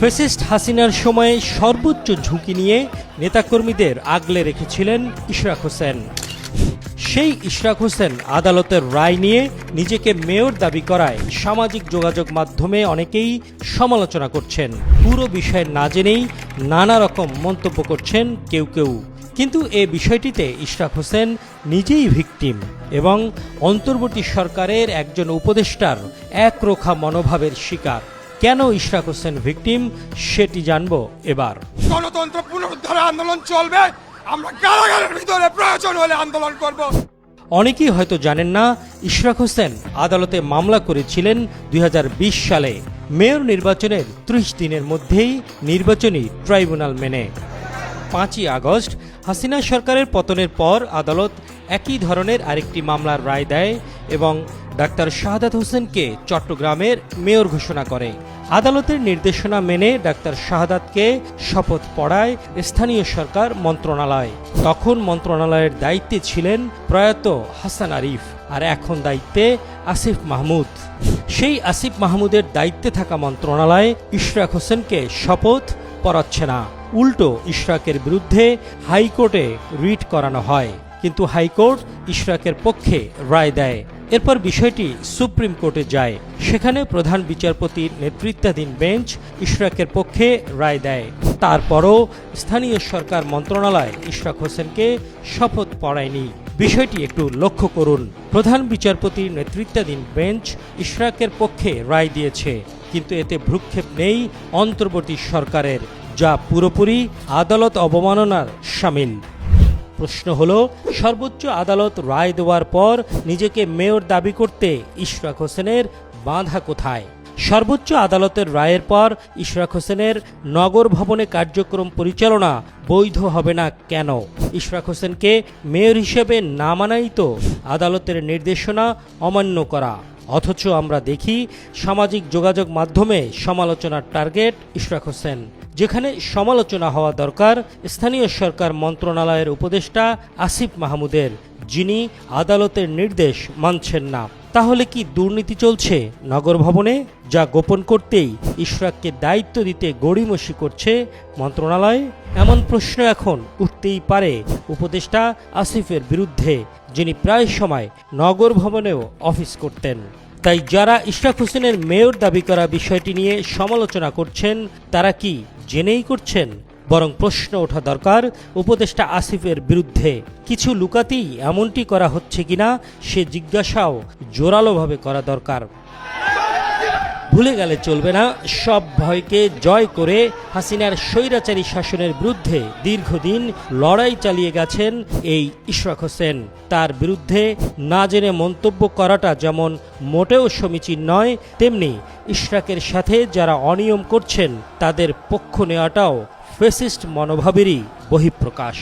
Fascist হাসিনার সময়ে সর্বোচ্চ ঝুঁকি নিয়ে নেতাকর্মীদের আগলে রেখেছিলেন ইশরাক হোসেন। সেই ইশরাক হোসেন আদালতের রায় নিয়ে নিজেকে মেয়র দাবি করায় সামাজিক যোগাযোগ মাধ্যমে অনেকেই সমালোচনা করছেন। পুরো বিষয় না জেনেই নানা রকম মন্তব্য করছেন কেউ কেউ। কিন্তু এ বিষয়টিতে ইশরাক হোসেন নিজেই ভিকটিম এবং অন্তর্বর্তী সরকারের একজন উপদেষ্টার একরোখা মনোভাবের শিকার। কেন ইশরাক হোসেন ভিকটিম সেটি জানব এবার। গণতন্ত্র পুনরুদ্ধারে আন্দোলন চলবে আমরা কারাগারের ভিতরে প্রয়োজন হলে আন্দোলন করব। অনেকেই হয়তো জানেন না ইশরাক হোসেন আদালতে মামলা করেছিলেন দুই হাজার বিশ সালে। মেয়র নির্বাচনের ত্রিশ দিনের মধ্যেই নির্বাচনী ট্রাইব্যুনাল মেনে। পাঁচই আগস্ট হাসিনা সরকারের পতনের পর আদালত একই ধরনের আরেকটি মামলার রায় দেয় এবং ডাক্তার শাহাদাত হোসেনকে চট্টগ্রামের মেয়র ঘোষণা করে। আদালতের নির্দেশনা মেনে ডাক্তার শাহাদাতকে শপথ পড়ায় স্থানীয় সরকার মন্ত্রণালয়। তখন মন্ত্রণালয়ের দায়িত্বে ছিলেন প্রয়াত হাসান আরিফ আর এখন দায়িত্বে আসিফ মাহমুদ। সেই আসিফ মাহমুদের দায়িত্বে থাকা মন্ত্রণালয় ইশরাক হোসেনকে শপথ পড়াচ্ছে না। উল্টো ইশরাকের বিরুদ্ধে হাইকোর্টে রিট করানো হয়, কিন্তু হাইকোর্ট ইশরাকের পক্ষে রায় দেয়। এরপর বিষয়টি সুপ্রিম কোর্টে যায়। সেখানে প্রধান বিচারপতির নেতৃত্বাধীন বেঞ্চ ইশরাকের পক্ষে রায় দেয়। তারপরও স্থানীয় সরকার মন্ত্রণালয় ইশরাক হোসেনকে শপথ পড়ায়নি। বিষয়টি একটু লক্ষ্য করুন। প্রধান বিচারপতির নেতৃত্বাধীন বেঞ্চ ইশরাকের পক্ষে রায় দিয়েছে। কিন্তু এতে ভ্রুক্ষেপ নেই অন্তর্বর্তী সরকারের, যা পুরোপুরি আদালত অবমাননার সামিল প্রশ্ন হলো, সর্বোচ্চ আদালত রায় দেওয়ার পর নিজেকে মেয়র দাবি করতে ইশরাক হোসেনের বাধা কোথায়? সর্বোচ্চ আদালতের রায়ের পর ইশরাক হোসেনের নগর ভবনে কার্যক্রম পরিচালনা বৈধ হবে না কেন? ইশরাক হোসেনকে মেয়র হিসেবে না মানাই তো আদালতের নির্দেশনা অমান্য করা। অথচ আমরা দেখি সামাজিক যোগাযোগ মাধ্যমে সমালোচনার টার্গেট ইশরাক হোসেন। যেখানে সমালোচনা হওয়া দরকার, স্থানীয় সরকার মন্ত্রণালয়ের উপদেষ্টা আসিফ মাহমুদের, যিনি আদালতের নির্দেশ মানছেন না। তাহলে কি দুর্নীতি চলছে নগর ভবনে? যা গোপন করতেই ইশরাককে দায়িত্ব দিতে গড়িমসি করছে মন্ত্রণালয়? এমন প্রশ্ন এখন উঠতেই পারে উপদেষ্টা আসিফের বিরুদ্ধে, যিনি প্রায় সময় নগর ভবনেও অফিস করতেন। তাই যারা ইশরাক হোসেনের মেয়র দাবি করা বিষয়টি নিয়ে সমালোচনা করছেন, তারা কি জেনেই করছেন। বরং প্রশ্ন ওঠা দরকার, উপদেষ্টা আসিফের বিরুদ্ধে। কিছু লুকাতেই এমনটি করা হচ্ছে কিনা, সে জিজ্ঞাসাও জোরালোভাবে করা দরকার। ভুলে গেলে চলবে না। সব ভয়কে জয় করে হাসিনার স্বৈরাচারী শাসনের বিরুদ্ধে দীর্ঘদিন লড়াই চালিয়ে গেছেন এই ইশরাক হোসেন। তার বিরুদ্ধে না জেনে মন্তব্য করাটা যেমন মোটেও সমীচীন নয়, তেমনি ইশরাকের সাথে যারা অনিয়ম করছেন, তাদের পক্ষ নেওয়াটাও ফেসিস্ট মনোভাবেরই বহিঃপ্রকাশ।